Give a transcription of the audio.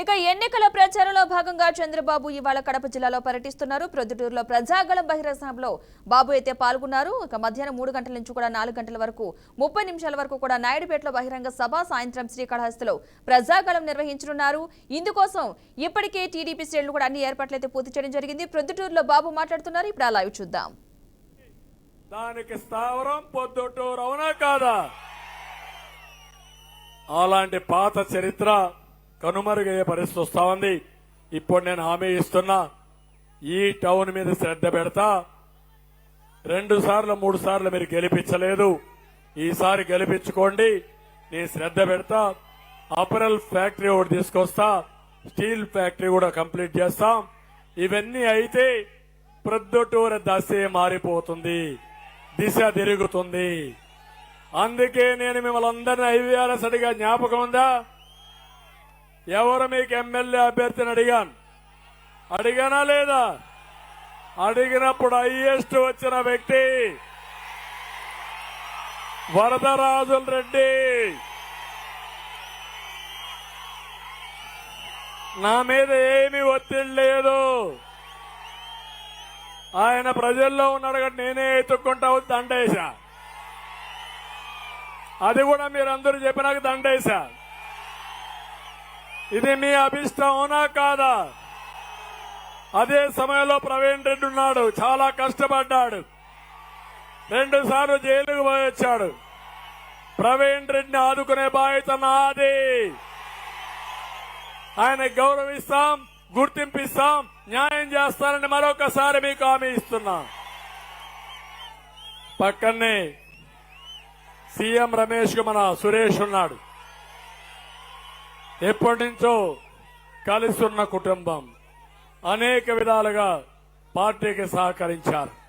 ఇక ఎన్నికల ప్రచారంలో భాగంగా చంద్రబాబు ఇవాళ కడప జిల్లాలో పర్యటిస్తున్నారు. ప్రొద్దుటూరులో ప్రజాగళం బహిరంగ సభలో బాబు అయితే పాల్గొన్నారు. ఇక మధ్యాహ్నం మూడు గంటల నుంచి కూడా నాలుగు గంటల వరకు ముప్పై నిమిషాల వరకు కూడా నాయుడుపేటలో బహిరంగ సభ సాయంత్రం శ్రీకాళహస్తిలో ప్రజాగళం నిర్వహించనున్నారు. ఇందుకోసం ఇప్పటికే టీడీపీ శ్రేణులు కూడా అన్ని ఏర్పాట్లు అయితే పూర్తి చేయడం జరిగింది. ప్రొద్దుటూరులో బాబు మాట్లాడుతున్నారు. ఇప్పుడు అలా లైవ్ చూద్దాం. దానికి స్థావరం పొద్దుటూరు అవునా కాదా? అలాంటి పాత చరిత్ర కనుమరుగయ్యే పరిస్థితి వస్తా ఉంది. ఇప్పుడు నేను హామీ ఇస్తున్నా ఈ టౌన్ మీద శ్రద్ధ పెడతా. రెండు సార్లు మూడు సార్లు మీరు గెలిపించలేదు. ఈసారి గెలిపించుకోండి నేను శ్రద్ధ పెడతా. అపరల్ ఫ్యాక్టరీ ఒకటి తీసుకొస్తా స్టీల్ ఫ్యాక్టరీ కూడా కంప్లీట్ చేస్తాం. ఇవన్నీ అయితే ప్రొద్దుటూర దశే మారిపోతుంది దిశ తిరుగుతుంది. అందుకే నేను మిమ్మల్ని అందరినీ ఐవీఆర్ఎస్డిగా జ్ఞాపకం ఉందా? ఎవరు మీకు ఎమ్మెల్యే అభ్యర్థిని అడిగాను? అడిగానా లేదా? అడిగినప్పుడు హైయెస్ట్ వచ్చిన వ్యక్తి వరదరాజుల రెడ్డి. నా మీద ఏమి ఒత్తిడి లేదు. ఆయన ప్రజల్లో ఉన్నాడు కాబట్టి నేనే ఎత్తుక్కుంటా దండేశా. అది కూడా మీరందరూ చెప్పినాక దండేశా. ఇది మీ అభిష్టం అవునా కాదా? అదే సమయంలో ప్రవీణ్ రెడ్డి ఉన్నాడు. చాలా కష్టపడ్డాడు. రెండు సార్లు జైలుకు పోయొచ్చాడు ప్రవీణ్ రెడ్డిని ఆదుకునే బాధ్యత నాది. ఆయన గౌరవిస్తాం గుర్తింపిస్తాం న్యాయం చేస్తానని మరొకసారి మీకు హామీ ఇస్తున్నా. పక్కనే సీఎం రమేష్కు మన సురేష్ ఉన్నాడు. ఎప్పటి నుంచో కలిసి ఉన్న కుటుంబం అనేక విధాలుగా పార్టీకి సహకరించారు.